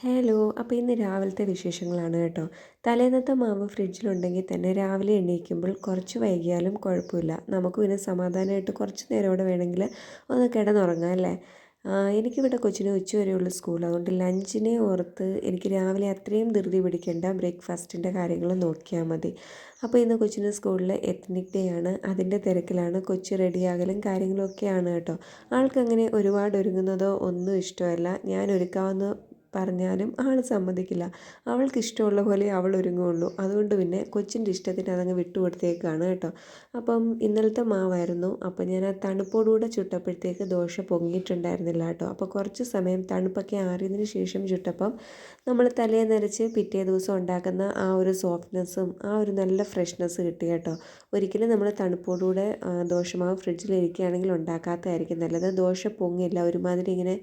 Hello അപ്പോൾ ഇന്ന് രാവിലത്തെ വിശേഷങ്ങളാണ് കേട്ടോ. തലേന്നത്തെ മാവ് ഫ്രിഡ്ജിലുണ്ടെങ്കിൽ തന്നെ രാവിലെ എണീക്കുമ്പോൾ കുറച്ച് വൈകിയാലും കുഴപ്പമില്ല. നമുക്ക് പിന്നെ സമാധാനമായിട്ട് കുറച്ച് നേരം അവിടെ വേണമെങ്കിൽ ഒന്ന് കിടന്നുറങ്ങാം അല്ലേ? എനിക്കിവിടെ കൊച്ചിന് ഉച്ച വരെയുള്ള സ്കൂൾ അതുകൊണ്ട് ലഞ്ചിനെ ഓർത്ത് എനിക്ക് രാവിലെ അത്രയും ധൃതി പിടിക്കേണ്ട ബ്രേക്ക്ഫാസ്റ്റിന്റെ കാര്യങ്ങൾ നോക്കിയാൽ മതി. അപ്പോൾ ഇന്ന് കൊച്ചിന് സ്കൂളിൽ എത്നിക് ഡേ ആണ്. അതിന്റെ തിരക്കിലാണ് കൊച്ചു റെഡിയാകലും കാര്യങ്ങളൊക്കെയാണ് കേട്ടോ. ആൾക്കങ്ങനെ ഒരുപാട് ഒരുങ്ങുന്നതോ ഒന്നും ഇഷ്ടമല്ല. ഞാൻ ഒരുക്കാവുന്ന പറഞ്ഞാലും ആൾ സമ്മതിക്കില്ല. അവൾക്ക് ഇഷ്ടമുള്ള പോലെ അവൾ ഒരുങ്ങുള്ളൂ അതുകൊണ്ട് പിന്നെ കൊച്ചിന്റെ ഇഷ്ടത്തിന് അതങ്ങ് വിട്ടുകൊടുത്തേക്കാണ് കേട്ടോ. അപ്പം ഇന്നലത്തെ മാവായിരുന്നു. അപ്പം ഞാൻ ആ തണുപ്പോടുകൂടെ ചുട്ടപ്പോഴത്തേക്ക് ദോശ പൊങ്ങിയിട്ടുണ്ടായിരുന്നില്ല കേട്ടോ. അപ്പോൾ കുറച്ച് സമയം തണുപ്പൊക്കെ ആറിയതിന് ശേഷം ചുട്ടപ്പം നമ്മൾ തലയെ നരച്ച് പിറ്റേ ദിവസം ഉണ്ടാക്കുന്ന ആ ഒരു സോഫ്റ്റ്നെസ്സും ആ ഒരു നല്ല ഫ്രഷ്നെസ് കിട്ടി കേട്ടോ. ഒരിക്കലും നമ്മൾ തണുപ്പോടുകൂടെ ദോശമാവ് ഫ്രിഡ്ജിലിരിക്കുകയാണെങ്കിൽ ഉണ്ടാക്കാത്തതായിരിക്കും നല്ലത്. ദോശ പൊങ്ങില്ല. ഒരുമാതിരി ഇങ്ങനെ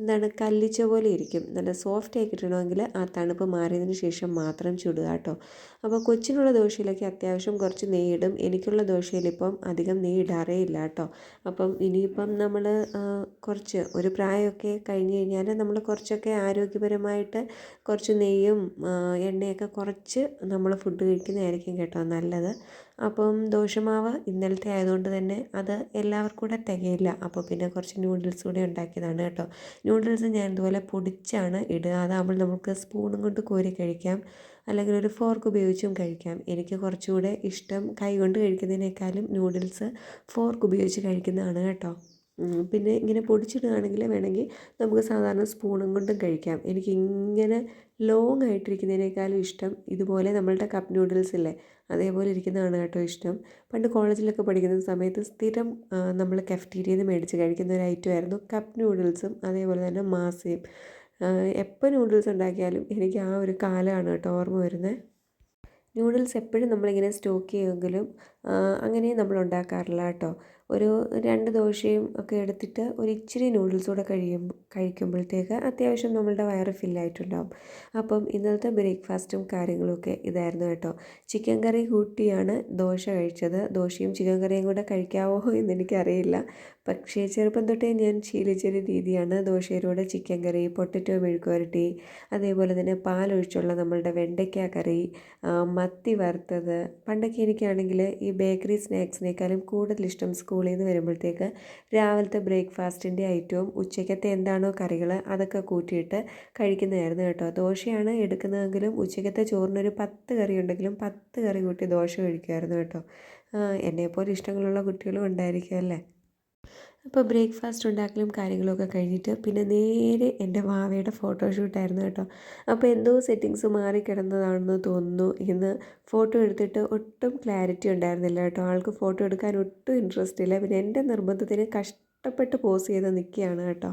എന്താണ് കല്ലിച്ച പോലെ ഇരിക്കും. നല്ല സോഫ്റ്റ് ആയി കിട്ടണമെങ്കിൽ ആ തണുപ്പ് മാറിയതിന് ശേഷം മാത്രം ചുടുക കേട്ടോ. അപ്പോൾ കൊച്ചിനുള്ള ദോശയിലേക്ക് അത്യാവശ്യം കുറച്ച് നെയ്യിടും. എനിക്കുള്ള ദോശയിലിപ്പം അധികം നെയ്യിടാറേ ഇല്ല കേട്ടോ. അപ്പം ഇനിയിപ്പം നമ്മൾ കുറച്ച് ഒരു പ്രായമൊക്കെ കഴിഞ്ഞ് കഴിഞ്ഞാൽ നമ്മൾ കുറച്ചൊക്കെ ആരോഗ്യപരമായിട്ട് കുറച്ച് നെയ്യും എണ്ണയൊക്കെ കുറച്ച് നമ്മൾ ഫുഡ് കഴിക്കുന്നതായിരിക്കും കേട്ടോ നല്ലത്. അപ്പം ദോശമാവ് ഇന്നലത്തെ ആയതുകൊണ്ട് തന്നെ അത് എല്ലാവർക്കും കൂടെ തികയില്ല. അപ്പോൾ പിന്നെ കുറച്ച് നൂഡിൽസ് കൂടെ ഉണ്ടാക്കിയതാണ് കേട്ടോ. നൂഡിൽസ് ഞാൻ ഇതുപോലെ പൊടിച്ചാണ് ഇടുക. അതാകുമ്പോൾ നമുക്ക് സ്പൂണും കൊണ്ട് കോരി കഴിക്കാം. അല്ലെങ്കിൽ ഒരു ഫോർക്ക് ഉപയോഗിച്ചും കഴിക്കാം. എനിക്ക് കുറച്ചുകൂടെ ഇഷ്ടം കൈ കൊണ്ട് കഴിക്കുന്നതിനേക്കാളും നൂഡിൽസ് ഫോർക്ക് ഉപയോഗിച്ച് കഴിക്കുന്നതാണ് കേട്ടോ. പിന്നെ ഇങ്ങനെ പൊടിച്ചിടുകയാണെങ്കിൽ വേണമെങ്കിൽ നമുക്ക് സാധാരണ സ്പൂണും കൊണ്ടും കഴിക്കാം. എനിക്ക് ഇങ്ങനെ ലോങ് ആയിട്ടിരിക്കുന്നതിനേക്കാളും ഇഷ്ടം ഇതുപോലെ നമ്മളുടെ കപ്പ് നൂഡിൽസ് ഇല്ലേ? അതേപോലെ ഇരിക്കുന്നതാണ് കേട്ടോ ഇഷ്ടം. പണ്ട് കോളേജിലൊക്കെ പഠിക്കുന്ന സമയത്ത് സ്ഥിരം നമ്മൾ കഫ്റ്റീരിയയിൽ നിന്ന് മേടിച്ച് കഴിക്കുന്ന ഒരു ഐറ്റമായിരുന്നു കപ്പ് നൂഡിൽസും അതേപോലെ തന്നെ മാസയും. എപ്പോൾ നൂഡിൽസ് ഉണ്ടാക്കിയാലും എനിക്ക് ആ ഒരു കാലമാണ് കേട്ടോ ഓർമ്മ വരുന്നത്. നൂഡിൽസ് എപ്പോഴും നമ്മളിങ്ങനെ സ്റ്റോക്ക് ചെയ്യുമെങ്കിലും അങ്ങനെ നമ്മൾ ഉണ്ടാക്കാറില്ല കേട്ടോ. ഒരു രണ്ട് ദോശയും ഒക്കെ എടുത്തിട്ട് ഒരു ഇച്ചിരി നൂഡിൽസ് കൂടെ കഴിയും കഴിക്കുമ്പോഴത്തേക്ക് അത്യാവശ്യം നമ്മളുടെ വയറ് ഫില്ലായിട്ടുണ്ടാവും അപ്പം ഇന്നലത്തെ ബ്രേക്ക്ഫാസ്റ്റും കാര്യങ്ങളുമൊക്കെ ഇതായിരുന്നു കേട്ടോ. ചിക്കൻ കറി കൂട്ടിയാണ് ദോശ കഴിച്ചത്. ദോശയും ചിക്കൻ കറിയും കൂടെ കഴിക്കാവോ എന്ന് എനിക്കറിയില്ല. പക്ഷേ ചെറുപ്പം തൊട്ടേ ഞാൻ ശീലിച്ചൊരു രീതിയാണ്. ദോശയിലൂടെ ചിക്കൻ കറി പൊട്ടറ്റോ മെഴുക്കുവരട്ടി അതേപോലെ തന്നെ പാലൊഴിച്ചുള്ള നമ്മളുടെ വെണ്ടയ്ക്ക കറി മത്തി വറുത്തത്. പണ്ടൊക്കെ എനിക്കാണെങ്കിൽ ഈ ബേക്കറി സ്നാക്സിനേക്കാളും കൂടുതൽ ഇഷ്ടം സ്കൂളിൽ നിന്ന് വരുമ്പോഴത്തേക്ക് രാവിലത്തെ ബ്രേക്ക്ഫാസ്റ്റിന്റെ ഐറ്റവും ഉച്ചയ്ക്കത്തെ എന്താണോ കറികൾ അതൊക്കെ കൂട്ടിയിട്ട് കഴിക്കുന്നതായിരുന്നു കേട്ടോ. ദോശയാണ് എടുക്കുന്നതെങ്കിലും ഉച്ചയ്ക്കത്തെ ചോറിനൊരു പത്ത് കറി ഉണ്ടെങ്കിലും പത്ത് കറി കൂട്ടി ദോശ കഴിക്കുമായിരുന്നു കേട്ടോ. എന്നെപ്പോലെ ഇഷ്ടങ്ങളുള്ള കുട്ടികളും ഉണ്ടായിരിക്കും അല്ലേ? അപ്പോൾ ബ്രേക്ക്ഫാസ്റ്റ് ഉണ്ടാക്കലും കാര്യങ്ങളൊക്കെ കഴിഞ്ഞിട്ട് പിന്നെ നേരെ എന്റെ വാവയുടെ ഫോട്ടോഷൂട്ടായിരുന്നു കേട്ടോ. അപ്പോൾ എന്തോ സെറ്റിങ്സ് മാറി കിടന്നതാണെന്ന് തോന്നുന്നു. ഇന്ന് ഫോട്ടോ എടുത്തിട്ട് ഒട്ടും ക്ലാരിറ്റി ഉണ്ടായിരുന്നില്ല കേട്ടോ. ആൾക്ക് ഫോട്ടോ എടുക്കാൻ ഒട്ടും ഇൻട്രസ്റ്റ് ഇല്ല. പിന്നെ എന്റെ നിർബന്ധത്തിന് കഷ്ടപ്പെട്ട് പോസ് ചെയ്ത് നിൽക്കുകയാണ് കേട്ടോ.